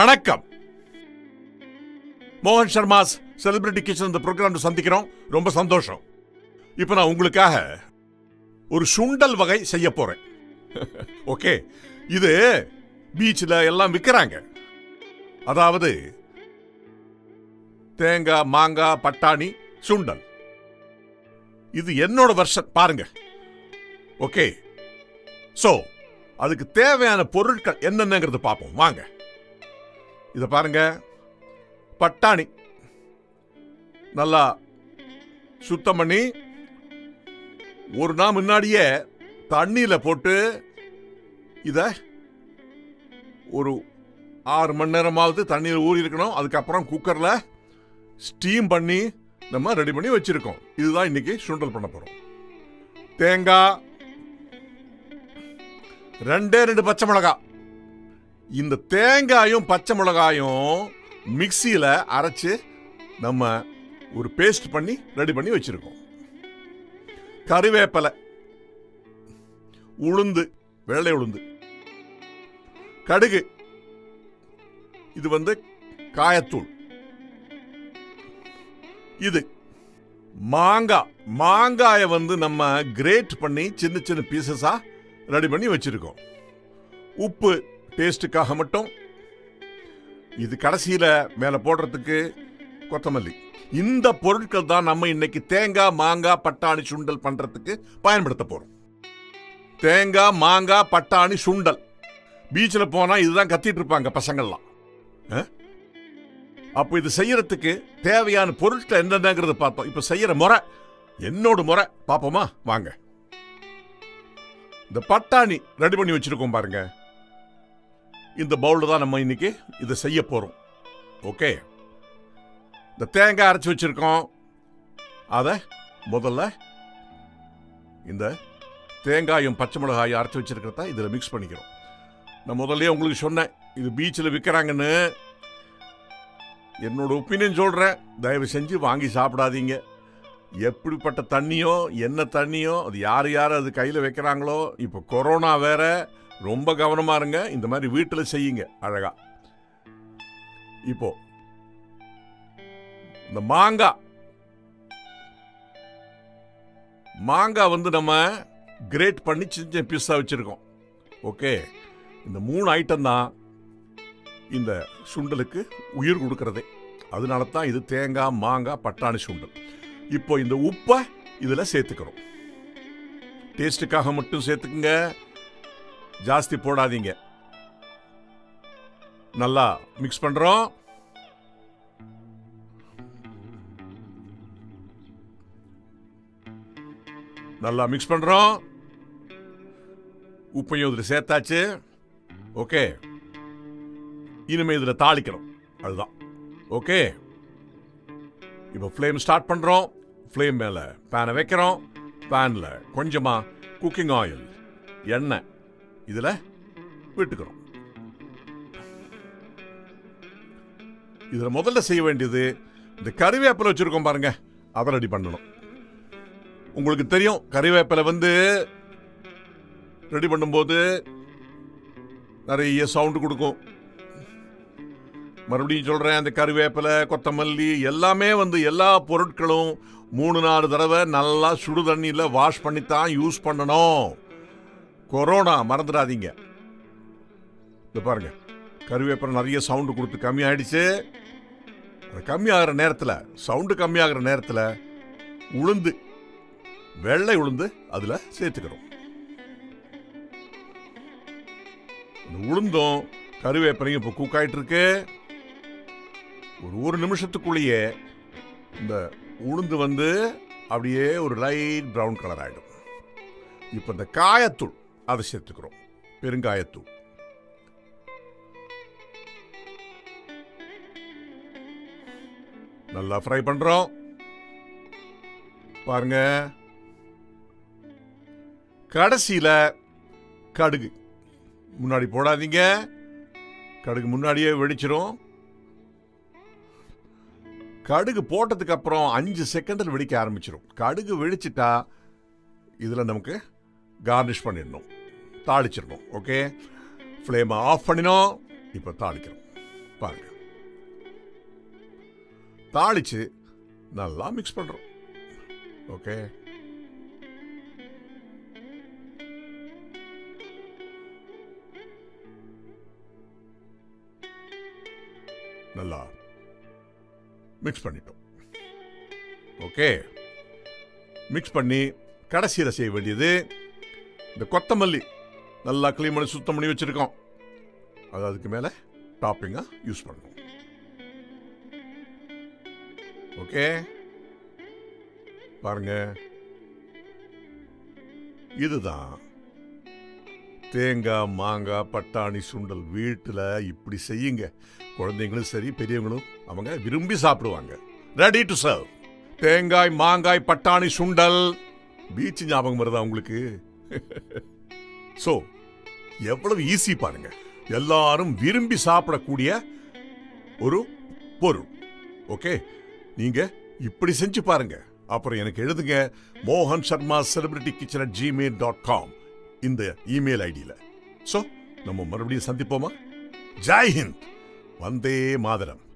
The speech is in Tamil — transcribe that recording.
வணக்கம். மோகன் சர்மாஸ் செலிபிரிட்டி கிச்சன் இந்த ப்ரோக்ராம் சந்திக்கிறோம். ரொம்ப சந்தோஷம். இப்போ நான் உங்களுக்காக ஒரு சுண்டல் வகை செய்ய போறேன். ஓகே. இது பீச்சில் எல்லாம் விற்கிறாங்க அதாவது தேங்காய் மாங்காய் பட்டாணி சுண்டல். இது என்னோட வருஷன் பாருங்க. ஓகே. ஸோ அதுக்கு தேவையான பொருட்கள் என்னென்னங்கிறது பார்ப்போம். வாங்க. இதை பாருங்க. பட்டாணி. நல்லா சுத்தம் பண்ணி ஒரு நாள் முன்னாடியே தண்ணியில் போட்டு இதை ஒரு ஆறு மணி நேரமாவது தண்ணியில் ஊறி இருக்கணும். அதுக்கப்புறம் குக்கரில் ஸ்டீம் பண்ணி நம்ம ரெடி பண்ணி வச்சுருக்கோம். இதுதான் இன்னைக்கு சுண்டல் பண்ண போகிறோம் தேங்காய் ரெண்டே ரெண்டு பச்சை மிளகா இந்த தேங்காயும் பச்சை மிளகாயும் மிக்சியில் அரைச்சு நம்ம ஒரு பேஸ்ட் பண்ணி ரெடி பண்ணி வச்சிருக்கோம். கறிவேப்பிலை உளுந்து வெள்ளை உளுந்து கடுகு இது வந்து காயத்தூள் இது மாங்காய் மாங்காயை வந்து நம்ம கிரேட் பண்ணி சின்ன சின்ன பீசஸாக ரெடி பண்ணி வச்சிருக்கோம். உப்பு டேஸ்ட்டுக்காக மட்டும். இது கடைசியில் மேலே போடுறதுக்கு கொத்தமல்லி. இந்த பொருட்கள் தான் நம்ம இன்னைக்கு தேங்காய் மாங்காய் பட்டாணி சுண்டல் பண்ணுறதுக்கு பயன்படுத்த போகிறோம் தேங்காய் மாங்காய் பட்டாணி சுண்டல். பீச்சில் போனால் இதுதான் கத்திட்டு இருப்பாங்க பசங்கள்லாம். அப்போ இது செய்யறதுக்கு தேவையான பொருட்கள் என்னென்னங்கிறத பார்த்தோம். இப்போ செய்யற முறை என்னோட முறை பார்ப்போமா? வாங்க. இந்த பட்டாணி ரெடி பண்ணி வச்சிருக்கோம் பாருங்கள் இந்த பவுலில் தான் நம்ம இன்னைக்கு இதை செய்ய போகிறோம் ஓகே இந்த தேங்காய் அரைச்சி வச்சிருக்கோம். அதை முதல்ல இந்த தேங்காயும் பச்சை மிளகாயும் அரைச்சி வச்சிருக்கிறத இதில் மிக்ஸ் பண்ணிக்கிறோம். நான் முதல்ல உங்களுக்கு சொன்னேன் இது பீச்சில் விற்கிறாங்கன்னு என்னோட ஒப்பீனியன் சொல்கிறேன் தயவு செஞ்சு வாங்கி சாப்பிடாதீங்க. எப்படிப்பட்ட தண்ணியோ என்ன தண்ணியோ அது யார் யார் அது கையில் வைக்கிறாங்களோ இப்போ கொரோனா வேற ரொம்ப கவனமா இருங்க. இந்த மாதிரி வீட்டில் செய்யுங்க அழகா. இப்போ இந்த மாங்காய் மாங்காய் வந்து நம்ம கிரேட் பண்ணி சின்ன சின்ன பீஸாக வச்சுருக்கோம். ஓகே இந்த மூணு ஐட்டம் தான் இந்த சுண்டலுக்கு உயிர் கொடுக்கறதே. அதனால தான் இது தேங்காய் மாங்காய் பட்டாணி சுண்டல். இப்போ இந்த உப்பை இதில் சேர்த்துக்கிறோம் டேஸ்ட்டுக்காக மட்டும் சேர்த்துக்குங்க. ஜாஸ்தி போடாதீங்க. நல்லா மிக்ஸ் பண்றோம். நல்லா மிக்ஸ் பண்றோம். உப்பையும் இதில் சேர்த்தாச்சு. ஓகே இனிமே இதில் தாளிக்கிறோம் அதுதான். ஓகே இப்போ ஃப்ளேம் ஸ்டார்ட் பண்ணுறோம் ஃப்ளேம் மேலே பேனை வைக்கிறோம். பேனில் கொஞ்சமாக குக்கிங் ஆயில் எண்ணெய் இதில் விட்டுக்கிறோம். இதில் முதல்ல செய்ய வேண்டியது இந்த கறிவேப்பிலை வச்சுருக்கோம் பாருங்கள் அதை ரெடி பண்ணணும். உங்களுக்கு தெரியும் கறிவேப்பிலை வந்து ரெடி பண்ணும்போது நிறைய சவுண்டு கொடுக்கும். மறுபடியும் சொல்கிறேன் அந்த கருவேப்பிலை கொத்தமல்லி எல்லாமே வந்து எல்லா பொருட்களும் மூணு நாலு தடவை நல்லா சுடு தண்ணியில் வாஷ் பண்ணி தான் யூஸ் பண்ணணும். கொரோனா மறந்துடாதீங்க. இது பாருங்க கருவேப்பிலை நிறைய சவுண்டு கொடுத்து கம்மியாயிடுச்சு. கம்மியாகிற அது நேரத்தில் சவுண்டு கம்மியாகிற நேரத்தில் உளுந்து வெள்ளை உளுந்து அதில் சேர்த்துக்கிறோம். இந்த உளுந்தும் கருவேப்பிலையும் இப்போ குக் இருக்கு ஒரு ஒரு நிமிஷத்துக்குள்ளேயே இந்த உளுந்து வந்து அப்படியே ஒரு லைட் ப்ரௌன் கலர் ஆகிடும் இப்போ இந்த காயத்தூள் அதை சேர்த்துக்கிறோம் பெருங்காயத்தூள். நல்லா ஃப்ரை பண்ணுறோம் பாருங்க. கடைசியில் கடுகு. முன்னாடி போடாதீங்க. கடுகு முன்னாடியே வெடிச்சிரும். கடுகு போட்டதுக்கு அப்புறம் அஞ்சு செகண்டில் வெடிக்க ஆரம்பிச்சிடும் கடுகு வெடிச்சிட்டா இதில் நமக்கு கார்னிஷ் பண்ணிடணும். தாளிச்சிடணும் ஓகே ஃப்ளேமை ஆஃப் பண்ணினோம் இப்போ தாளிக்கிறோம். பாருங்க. தாளிச்சு நல்லா மிக்ஸ் பண்றோம் ஓகே நல்லா மிக்ஸ் பண்ணிட்டோம் ஓகே மிக்ஸ் பண்ணி கடைசியில் செய்ய வேண்டியது இந்த கொத்தமல்லி. நல்லா க்ளீன் பண்ணி சுத்தம் பண்ணி வச்சிருக்கோம். அது அதுக்கு மேலே டாப்பிங்காக யூஸ் பண்ணணும். ஓகே பாருங்க. இதுதான் தேங்காய் மாங்காய் பட்டாணி சுண்டல் வீட்டில் இப்படி செய்யுங்க. குழந்தைங்களும் சரி பெரியவங்களும் அவங்க விரும்பி சாப்பிடுவாங்க. ரெடி டு சர்வ் தேங்காய் மாங்காய் பட்டாணி சுண்டல். பீச் ஞாபகம் வருதா உங்களுக்கு? ஸோ எவ்வளவு ஈஸி பாருங்க. எல்லாரும் விரும்பி சாப்பிடக்கூடிய ஒரு பொருள். ஓகே நீங்க இப்படி செஞ்சு பாருங்க. அப்புறம் எனக்கு எழுதுங்க. மோகன் Sharma celebrity kitchen at Gmail dot com இந்த இமெயில் ஐடியில். ஸோ நம்ம மறுபடியும் சந்திப்போமா? ஜெய் ஹிந்த். வந்தே மாதரம்.